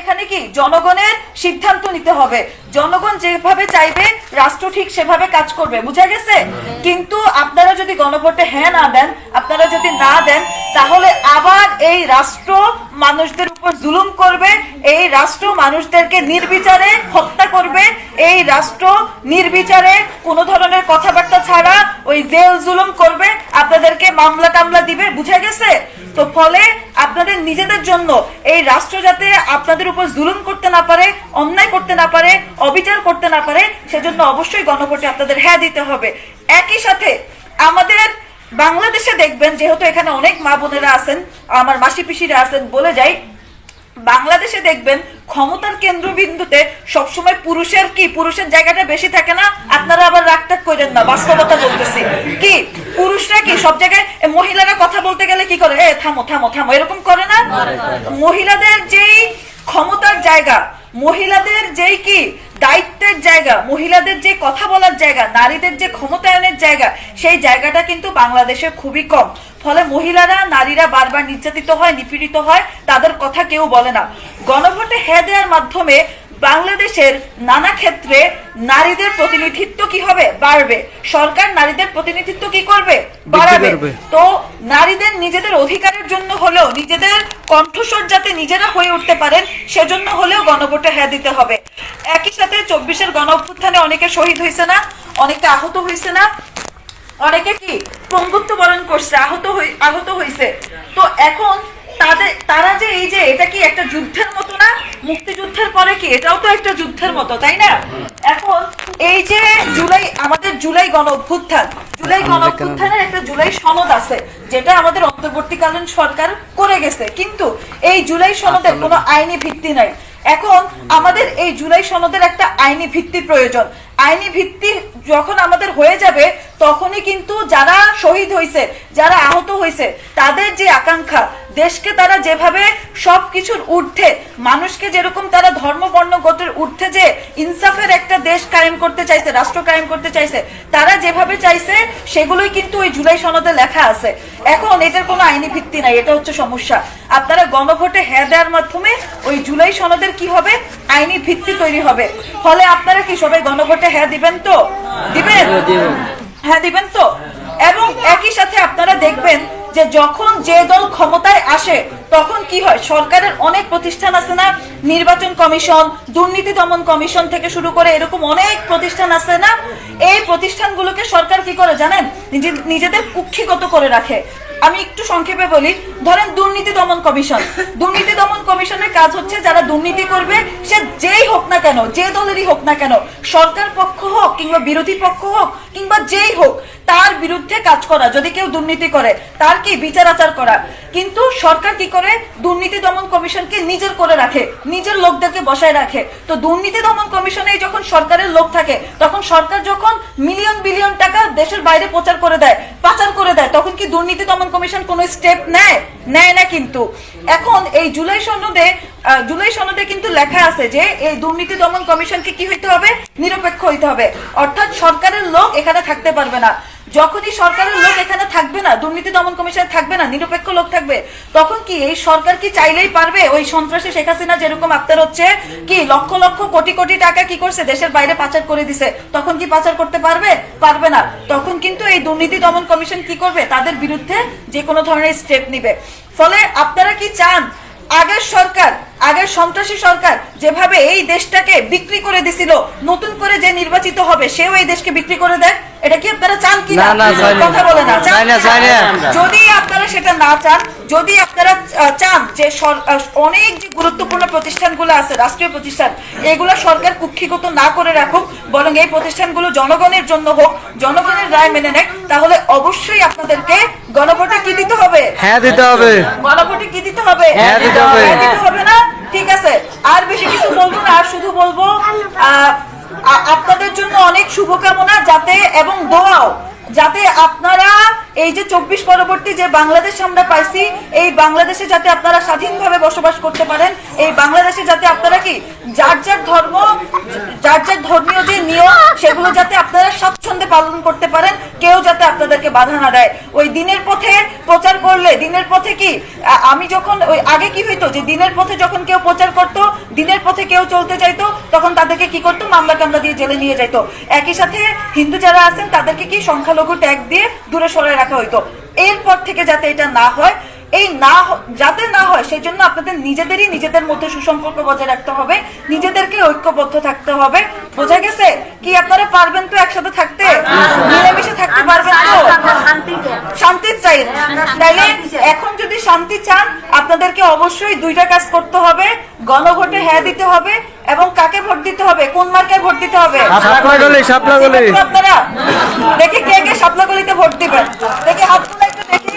এখানে কি জনগণের সিদ্ধান্ত নিতে হবে? জনগণ যেভাবে চাইবে, রাষ্ট্র ঠিক সেভাবে কাজ করবে। বুঝা গেছে? কিন্তু আপনারা যদি গণভোটে হ্যাঁ না দেন, আপনারা যদি না দেন, তাহলে আবার এই রাষ্ট্র মানুষদের উপর জুলুম করবে, এই রাষ্ট্র মানুষদেরকে নির্বিচারে হত্যা করবে, এই রাষ্ট্র নির্বিচারে কোনো ধরনের কথাবার্তা ছাড়া ওই জেল জুলুম করবে, আপনাদেরকে মামলা টামলা দিবে, বুঝা গেছে? তো ফলে আপনাদের নিজেদের জন্য এই রাষ্ট্র যাতে আপনাদের উপর জুলুম করতে না পারে, অন্যায় করতে না পারে, অবিচার করতে না পারে, সেজন্য অবশ্যই গণভোটে আপনাদের হ্যাঁ দিতে হবে। একই সাথে আমাদের বাংলাদেশে দেখবেন, যেহেতু এখানে অনেক মা বোনেরা আছেন, আমার মাসি পিসিরা আছেন বলে যাই বাংলাদেশে দেখবেন ক্ষমতার কেন্দ্রবিন্দুতে সবসময় পুরুষের কি পুরুষের জায়গাটা বেশি থাকে না? আপনারা আবার রাগটাক করেন না বাস্তবতা বলতেছি। কি পুরুষরা কি সব জায়গায় মহিলারা কথা বলতে গেলে কি করে? এ থামো থামো থামো এরকম করে না? মহিলাদের যেই ক্ষমতার জায়গা মহিলাদের যেই কি দায়িত্বের জায়গা, মহিলাদের যে কথা বলার জায়গা, নারীদের যে ক্ষমতায়নের জায়গা, সেই জায়গাটা কিন্তু বাংলাদেশে খুবই কম। ফলে মহিলারা, নারীরা বারবার নির্যাতিত হয়, নিপীড়িত হয়, তাদের কথা কেউ বলে না। গণভোটে হ্যাঁ দেওয়ার মাধ্যমে বাংলাদেশের নানা ক্ষেত্রে নারীদের প্রতিনিধিত্ব কি হবে? বাড়বে। সরকার নারীদের প্রতিনিধিত্ব কি করবে? বাড়াবে। তো নারীদের নিজেদের অধিকারের জন্য হলেও নিজেদের কণ্ঠস্বর যাতে নিজেরা হয়ে উঠতে পারেন সেজন্য হলেও গণভোটে হ্যাঁ দিতে হবে। একই সাথে চব্বিশের গণ অভ্যুত্থানে অনেকে শহীদ হয়েছে না অনেকে আহত হয়েছে না। অনেকে কি পঙ্গুত্ব বরণ করছে আহত আহত হয়েছে তো এখন তাদের তারা যে এই যে এটা কি একটা যুদ্ধের মতো না? মুক্তিযুদ্ধের পরে কি? এটাও তো একটা যুদ্ধের মতো তাই না? এখন এই যে জুলাই আমাদের জুলাই গণ অভ্যুত্থান জুলাই গণ অভ্যুত্থানের একটা জুলাই সনদ আছে যেটা আমাদের অন্তর্বর্তীকালীন সরকার করে গেছে। কিন্তু এই জুলাই সনদের কোনো আইনি ভিত্তি নাই। এখন আমাদের এই জুলাই সনদের একটা আইনি ভিত্তি প্রয়োজন। আইনি ভিত্তি যখন আমাদের হয়ে যাবে, তখনই কিন্তু যারা শহীদ হয়েছে যারা আহত হয়েছে তাদের যে আকাঙ্ক্ষা, দেশকে তারা যেভাবে সবকিছুর ঊর্ধ্বে, মানুষকে যেরকম তারা ধর্ম, বর্ণ, গোত্রের ঊর্ধ্বে যে ইনসাফের একটা দেশ কায়েম করতে চাইছে, রাষ্ট্র কায়েম করতে চাইছে, তারা যেভাবে চাইছে, সেগুলোই কিন্তু ওই জুলাই সনদে লেখা আছে। এখন এটার কোনো আইনি ভিত্তি নাই, এটা হচ্ছে সমস্যা। আপনারা গণভোটে হ্যাঁ দেওয়ার মাধ্যমে ওই জুলাই সনদের কি হবে? আইনি ভিত্তি তৈরি হবে। ফলে আপনারা কি সবাই গণভোটে হ্যাঁ দিবেন তো? দিবেন? হ্যাঁ দিবেন তো? এবং একই সাথে আপনারা দেখবেন যে যখন যে দল ক্ষমতায় আসে তখন কি হয়? সরকারের অনেক প্রতিষ্ঠান আছে না? নির্বাচন কমিশন দুর্নীতি দমন কমিশন থেকে শুরু করে এরকম অনেক প্রতিষ্ঠান আছে না? এই প্রতিষ্ঠানগুলোকে সরকার কি করে জানেন? নিজে- নিজেদের কুক্ষিগত করে রাখে। আমি একটু সংক্ষেপে বলি, ধরেন দুর্নীতি দমন কমিশন। দুর্নীতি দমন কমিশনের কাজ হচ্ছে যারা দুর্নীতি করবে, সে যেই হোক না কেন, যে দলেরই হোক না কেন, সরকার পক্ষ হোক কিংবা বিরোধী পক্ষ হোক কিংবা যেই হোক তার বিরুদ্ধে কাজ করা, যদি কেউ দুর্নীতি করে, তার কি বিচার আচার করা? কিন্তু সরকার কি করে? দুর্নীতি দমন কমিশনকে নিজের করে রাখে, নিজের লোকদেরকে বসায় রাখে। তো দুর্নীতি দমন কমিশনে যখন সরকারের লোক থাকে, তখন সরকার যখন মিলিয়ন বিলিয়ন টাকা দেশের বাইরে প্রচার করে দেয়, পাচার করে দেয়, তখন কি দুর্নীতি দমন কমিশন কোনো স্টেপ নেয়? নেয় না কিন্তু। এখন এই জুলাই সনদে জুলাই সনদে কিন্তু লেখা আছে যে এই দুর্নীতি দমন কমিশনকে কি হইতে হবে? নিরপেক্ষ হইতে হবে। অর্থাৎ সরকারের লোক এখানে থাকতে পারবে না। যখনই সরকারের লোক এখানে থাকবে না, দুর্নীতি দমন কমিশন থাকবে না, নিরপেক্ষ লোক থাকবে, তখন কি এই সরকার কি চাইলেই পারবে ওই সন্ত্রাসী শেখ হাসিনা যেরকম আপনার হচ্ছে? কি লক্ষ লক্ষ কোটি কোটি টাকা কি করছে? দেশের বাইরে পাচার করে দিছে। তখন কি পাচার করতে পারবে? পারবে না। তখন কিন্তু এই দুর্নীতি দমন কমিশন কি করবে? তাদের বিরুদ্ধে যে কোনো ধরনের স্টেপ নিবে। ফলে আপনারা কি চান আগের সরকার আগের সন্ত্রাসী সরকার যেভাবে এই দেশটাকে বিক্রি করে দিছিল নতুন করে যে নির্বাচিত হবে সেও এই দেশকে বিক্রি করে দেয়? এটা কি আপনারা চান কি না। কথা বলে না। যদি আপনারা সেটা না চান যদি আপনারা চান যে অনেক যে গুরুত্বপূর্ণ প্রতিষ্ঠানগুলো আছে রাষ্ট্রীয় প্রতিষ্ঠান এগুলো সরকার কুক্ষিগত না করে রাখুক বরং এই প্রতিষ্ঠানগুলো জনগণের জন্য হোক জনগণের রায় মেনে নেয় তাহলে অবশ্যই আপনাদেরকে গণভোটে কি দিতে হবে? হ্যাঁ দিতে হবে। গণভোটে কি দিতে হবে। হ্যাঁ দিতে হবে। হ্যাঁ হবে না। ঠিক আছে। আর বেশি কিছু বলব না আর শুধু বলব আপনাদের জন্য অনেক শুভকামনা যাতে এবং দোয়াও যাতে আপনারা এই যে চব্বিশ পরবর্তী যে বাংলাদেশ আমরা পাইছি এই বাংলাদেশে যাতে আপনারা স্বাধীনভাবে বসবাস করতে পারেন এই বাংলাদেশে যাতে আপনারা কি যার যার ধর্ম যার যার ধর্মীয় যে নিয়ম, সেগুলো যাতে আপনারা স্বাচ্ছন্দ্যে পালন করতে পারেন, কেউ যাতে আপনাদেরকে বাধা না দেয়। ওই দিনের পথে প্রচার করলে, দিনের পথে কি আমি যখন, ওই আগে কি হইতো যে দিনের পথে যখন কেউ প্রচার করতো, দিনের পথে কেউ চলতে চাইতো, তখন তাদেরকে কি করতো, মামলা টামলা দিয়ে জেলে নিয়ে যাইতো। একই সাথে হিন্দু যারা আছেন, তাদেরকে কি সংখ্যালঘু ট্যাগ দিয়ে দূরে সরায় রাখা হইতো। এরপর থেকে যাতে এটা না হয় এই না যাতে না হয় সেই জন্য আপনাদের নিজেদেরই নিজেদের মধ্যে সুসম্পর্ক বজায় রাখতে হবে নিজেদেরকে ঐক্যবদ্ধ থাকতে হবে। বোঝা গেছে? কি আপনারা পারবেন তো একসাথে থাকতে? মিলেমিশে থাকতে পারবেন তো? শান্তি চাই। তাইলে এখন যদি শান্তি চান আপনাদেরকে অবশ্যই দুইটা কাজ করতে হবে। গণভোটে হ্যাঁ দিতে হবে এবং কাকে ভোট দিতে হবে? কোন মার্কায় ভোট দিতে হবে? আপনারা দেখি কে কে শাপলা গলিতে ভোট দিবেন। দেখি হাতগুলো একটু দেখি।